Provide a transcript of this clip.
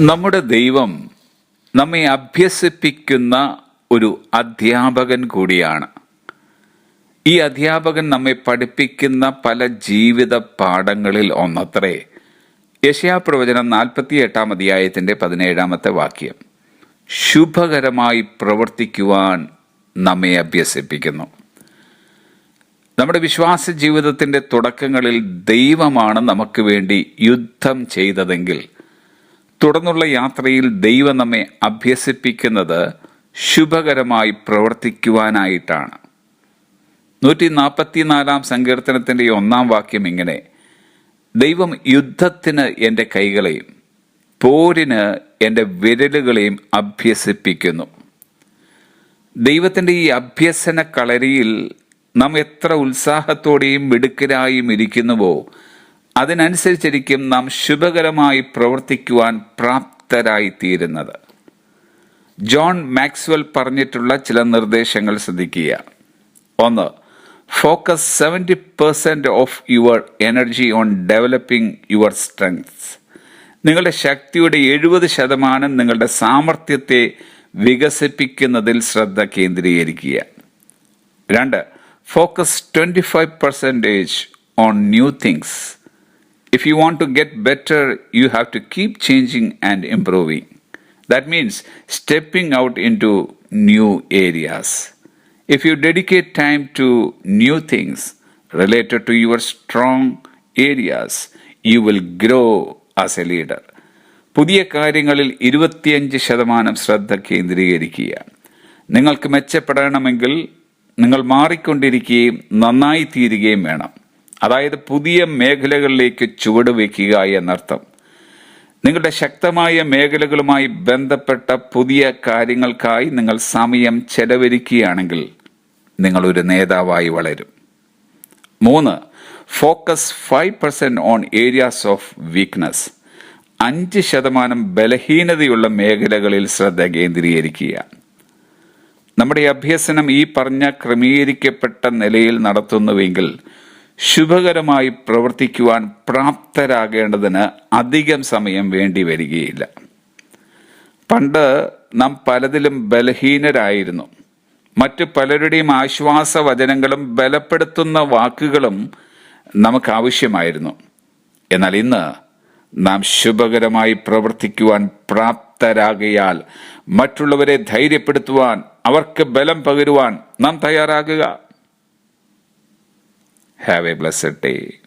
നമ്മുടെ ദൈവം നമ്മെ അഭ്യസിപ്പിക്കുന്ന ഒരു അധ്യാപകൻ കൂടിയാണ്. ഈ അധ്യാപകൻ നമ്മെ പഠിപ്പിക്കുന്ന പല ജീവിത പാഠങ്ങളിൽ ഒന്നത്രേ. യശയാപ്രവചനം നാൽപ്പത്തി എട്ടാം അധ്യായത്തിന്റെ പതിനേഴാമത്തെ വാക്യം. ശുഭകരമായി പ്രവർത്തിക്കുവാൻ നമ്മെ അഭ്യസിപ്പിക്കുന്നു. നമ്മുടെ വിശ്വാസ ജീവിതത്തിന്റെ തുടക്കങ്ങളിൽ ദൈവമാണ് നമുക്ക് വേണ്ടി യുദ്ധം ചെയ്തതെങ്കിൽ തുടർന്നുള്ള യാത്രയിൽ ദൈവം നമ്മെ അഭ്യസിപ്പിക്കുന്നത് ശുഭകരമായി പ്രവർത്തിക്കുവാനായിട്ടാണ്. നൂറ്റി നാൽപ്പത്തിനാലാം സങ്കീർത്തനത്തിന്റെ ഒന്നാം വാക്യം ഇങ്ങനെ ദൈവം യുദ്ധത്തിന് എന്റെ കൈകളെയും പോരിന് എന്റെ വിരലുകളെയും അഭ്യസിപ്പിക്കുന്നു. ദൈവത്തിന്റെ ഈ അഭ്യസന കളരിയിൽ നാം എത്ര ഉത്സാഹത്തോടെയും മിടുക്കരായും ഇരിക്കുന്നുവോ അതിനനുസരിച്ചിരിക്കും നാം ശുഭകരമായി പ്രവർത്തിക്കുവാൻ പ്രാപ്തരായി തീരുന്നത് ജോൺ മാക്സ്വെൽ പറഞ്ഞിട്ടുള്ള ചില നിർദ്ദേശങ്ങൾ ശ്രദ്ധിക്കുക. ഒന്ന് focus seventy percent of your energy on developing your strengths നിങ്ങളുടെ ശക്തിയുടെ എഴുപത് ശതമാനം നിങ്ങളുടെ സാമർഥ്യത്തെ വികസിപ്പിക്കുന്നതിൽ ശ്രദ്ധ കേന്ദ്രീകരിക്കുക. രണ്ട് focus twenty five percentage on new things. You want to get better you have to keep changing and improving that means stepping out into new areas if you dedicate time to new things related to your strong areas, you will grow as a leader. പുതിയ കാര്യങ്ങളിൽ ഇരുപത്തിയഞ്ച് ശതമാനം ശ്രദ്ധ കേന്ദ്രീകരിക്കുക. നിങ്ങൾക്ക് മെച്ചപ്പെടണമെങ്കിൽ നിങ്ങൾ മാറിക്കൊണ്ടിരിക്കുകയും നന്നായി തീരുകയും വേണം. അതായത് പുതിയ മേഖലകളിലേക്ക് ചുവട് വയ്ക്കുക എന്നർത്ഥം. നിങ്ങളുടെ ശക്തമായ മേഖലകളുമായി ബന്ധപ്പെട്ട പുതിയ കാര്യങ്ങൾക്കായി നിങ്ങൾ സമയം ചെലവഴിക്കുകയാണെങ്കിൽ നിങ്ങൾ ഒരു നേതാവായി വളരും. മൂന്ന് focus five percent on areas of weakness അഞ്ച് ശതമാനം ബലഹീനതയുള്ള മേഖലകളിൽ ശ്രദ്ധ കേന്ദ്രീകരിക്കുക. നമ്മുടെ അഭ്യസനം ഈ പറഞ്ഞ ക്രമീകരിക്കപ്പെട്ട നിലയിൽ നടത്തുന്നുവെങ്കിൽ ശുഭകരമായി പ്രവർത്തിക്കുവാൻ പ്രാപ്തരാകേണ്ടതിന് അധികം സമയം വേണ്ടി വരികയില്ല. പണ്ട് നാം പലതിലും ബലഹീനരായിരുന്നു. മറ്റു പലരുടെയും ആശ്വാസ വചനങ്ങളും ബലപ്പെടുത്തുന്ന വാക്കുകളും നമുക്ക് ആവശ്യമായിരുന്നു എന്നാൽ ഇന്ന് നാം ശുഭകരമായി പ്രവർത്തിക്കുവാൻ പ്രാപ്തരാകയാൽ മറ്റുള്ളവരെ ധൈര്യപ്പെടുത്തുവാൻ അവർക്ക് ബലം പകരുവാൻ നാം തയ്യാറാകുക. Have a blessed day.